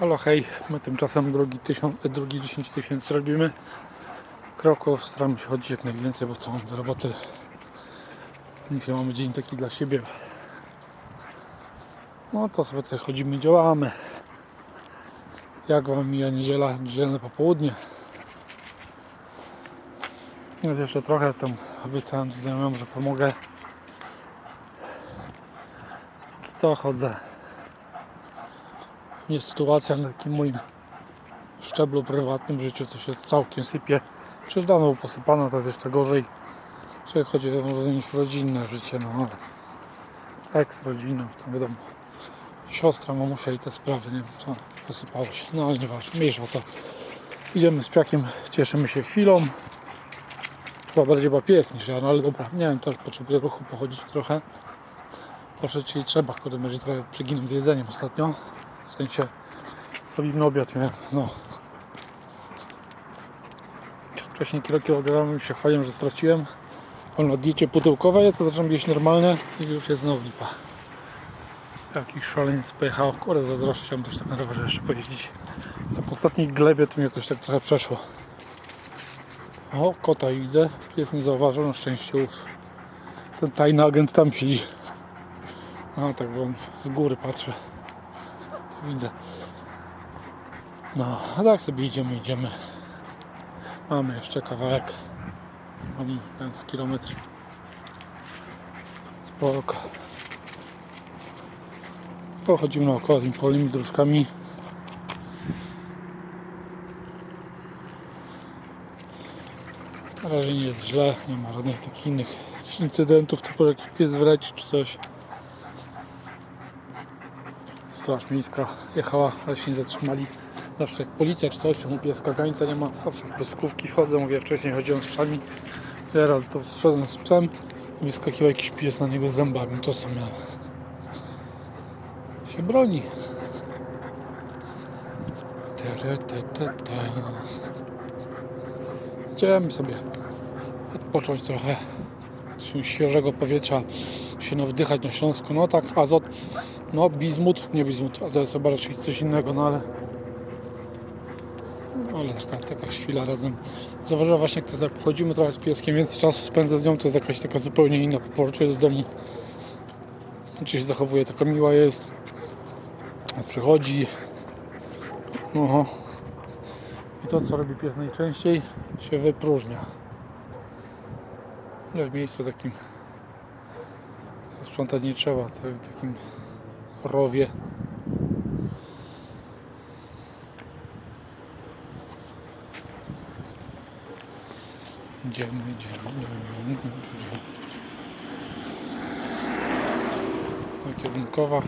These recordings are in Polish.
Halo, hej, my tymczasem drugi, tysiąc, drugi 10 tysięcy robimy. Kroków, staramy się chodzić jak najwięcej, bo co mam do roboty. Dzisiaj mamy dzień taki dla siebie. No to sobie tutaj chodzimy, działamy. Jak Wam mija niedziela, niedzielne popołudnie. Jest jeszcze trochę, tam obiecałem znajomym, że pomogę. Póki co chodzę jest sytuacja na takim moim szczeblu prywatnym życiu, to się całkiem sypie. Przecież dawno było posypane, to jest jeszcze gorzej. Czy chodzi o może rodzinne życie, no ale eks rodzina, to wiadomo. Siostra, mamusia i te sprawy, nie wiem co posypało się. No ale nieważne, mniejsza to. Idziemy z psiakiem, cieszymy się chwilą. Chyba bardziej chyba pies niż ja, no ale dobra, nie wiem, też potrzebuję ruchu, pochodzić trochę. Poszedł i trzeba, kurde, będzie trochę przyginam z jedzeniem ostatnio. W sensie solidny obiad miałem, no. Wcześniej kilo kilogramów się chwaliłem, że straciłem. Ale na diecie pudełkowej to zacząłem jeść normalne i już jest znowu lipa. Jakiś szaleniec pojechał. Kurde, zazdroszczę, chciałem też tak na rowerze jeszcze pojeździć. Na ostatniej glebie to mi jakoś tak trochę przeszło. O, kota widzę. Pies nie zauważył, na szczęście. Ten tajny agent tam siedzi. A tak, bo z góry patrzę widzę. No, a tak sobie idziemy, idziemy. Mamy jeszcze kawałek. Mam ten z kilometr. Spoko. Pochodzimy naokoło tymi polnymi dróżkami. Na razie nie jest źle, nie ma żadnych takich innych incydentów, typu jakiś pies wleci czy coś. Straż Miejska jechała, ale się nie zatrzymali. Zawsze jak policja czy coś, czemu pieska gańca nie ma, zawsze w bezkrówki wchodzę, mówię, wcześniej chodziłem z psami, teraz to wszedłem z psem i wyskakiwał jakiś pies na niego z zębami, to co miałem. Się broni. Idziemy sobie odpocząć trochę, świeżego powietrza, się no wdychać na Śląsku, no tak, azot no, bizmut, nie bizmut, a to jest chyba raczej coś innego, no ale. No, ale taka, taka chwila razem. Zauważyłem właśnie, jak to chodzimy trochę z pieskiem, więc czasu spędzę z nią, to jest jakaś taka zupełnie inna po do domu. Czy się zachowuje, taka miła jest. Przychodzi. Oho. I to, co robi pies najczęściej, się wypróżnia. Ale w miejscu takim sprzątać nie trzeba, to takim rowie. Idziemy, idziemy, idziemy, idziemy. Kierunkowa.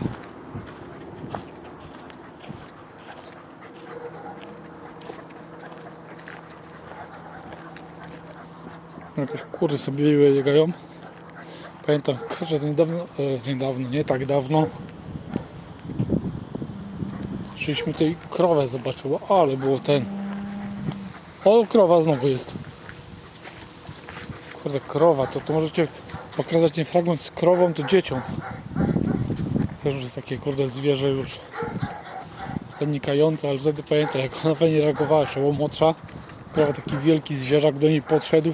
Jakieś kury sobie biegają. Pamiętam, że niedawno, e, niedawno, nie tak dawno Szliśmy tej krowę zobaczyło, ale było ten. O, krowa znowu jest. Kurde, krowa, to, to możecie pokazać ten fragment z krową, to dzieciom. Też już jest takie kurde zwierzę już zanikające, ale wtedy pamiętam jak ona fajnie reagowała, jeszcze była młodsza. Krowa taki wielki zwierzak do niej podszedł.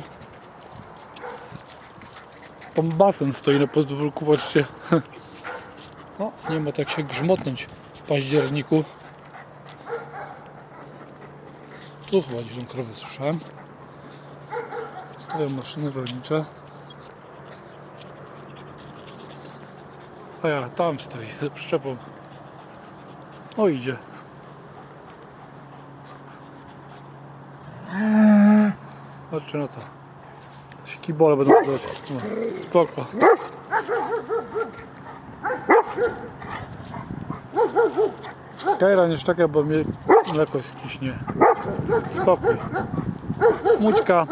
Tam basen stoi na podwórku, patrzcie. O, nie ma tak się grzmotnąć w październiku. Tu chyba gdzieś tą krowę słyszałem. Stoją maszyny rolnicze. A ja tam stoi ze przyczepą. O idzie. Patrzcie na to. Kibole będą dać. No, spoko. Kajra nie szczeka, bo mnie mleko skiśnie. Spokój. Mućka.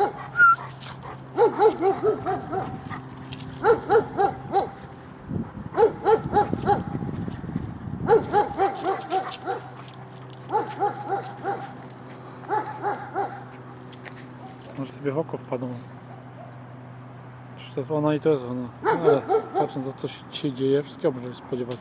Może sobie w oko wpadną to jest ona i to jest ona. No, ale patrząc na co się dzieje, wszystkiego można się spodziewać.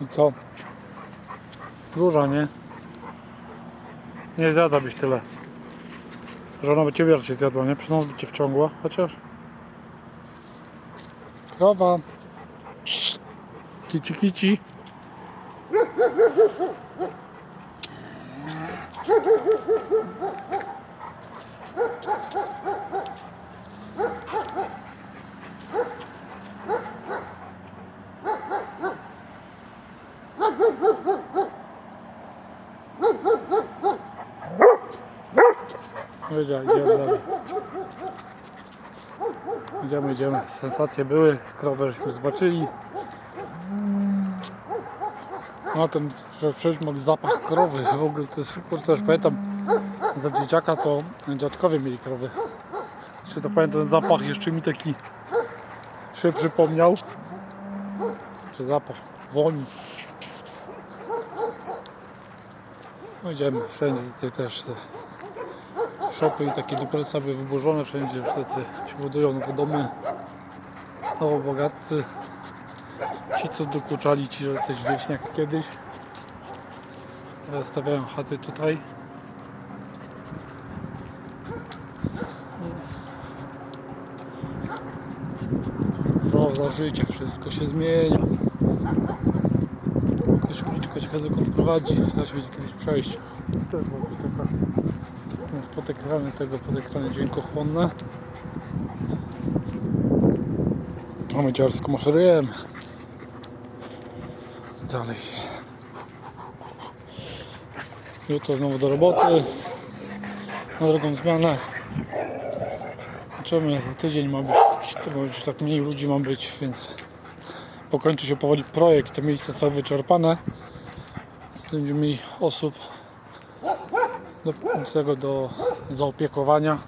I co? Duża, nie? Nie zjadłabyś tyle. Żona by cię wiercie zjadła, nie? Przez by cię wciągła, chociaż. Krowa. Kici kici. Wiedział, idziemy dalej. Idziemy, idziemy. Sensacje były, krowę żeśmy zobaczyli. No ten, przecież mam zapach krowy w ogóle, to jest, kurczę, też pamiętam, za dzieciaka to dziadkowie mieli krowy. Jeszcze to pamiętam ten zapach, jeszcze mi taki się przypomniał, że zapach woni. No idziemy, wszędzie tutaj też te szopy i takie były wyburzone wszędzie, tacy się budują nowe domy, nowo bogatcy. Ci co dokuczali ci, że jesteś wieśniak kiedyś. Teraz stawiają chaty tutaj. Proza życia, wszystko się zmienia. Jakaś uliczka ciekawe dokąd prowadzi. Trzeba się będzie kiedyś przejść. To jest ogóle taka jest pod ekranem tego, pod ekranem dźwiękochłonne. A my dziarsko maszerujemy. Dalej. Jutro znowu do roboty. Na drugą zmianę. Zobaczymy, za tydzień ma być, to ma już tak mniej ludzi ma być, więc pokończy się powoli projekt. Te miejsca są wyczerpane. Będziemy mieli osób do tego do zaopiekowania.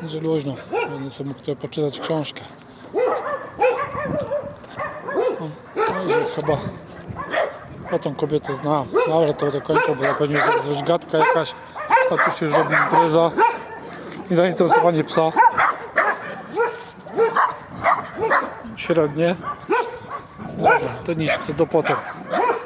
Będzie luźno. Będę sobie mógł tutaj poczytać książkę. No, no chyba o tą kobietę znam. No, ale to dokończę, bo ja pewnie jest gadka jakaś, a tu się robi impreza i zainteresowanie psa. Średnie. To nic, to do potem.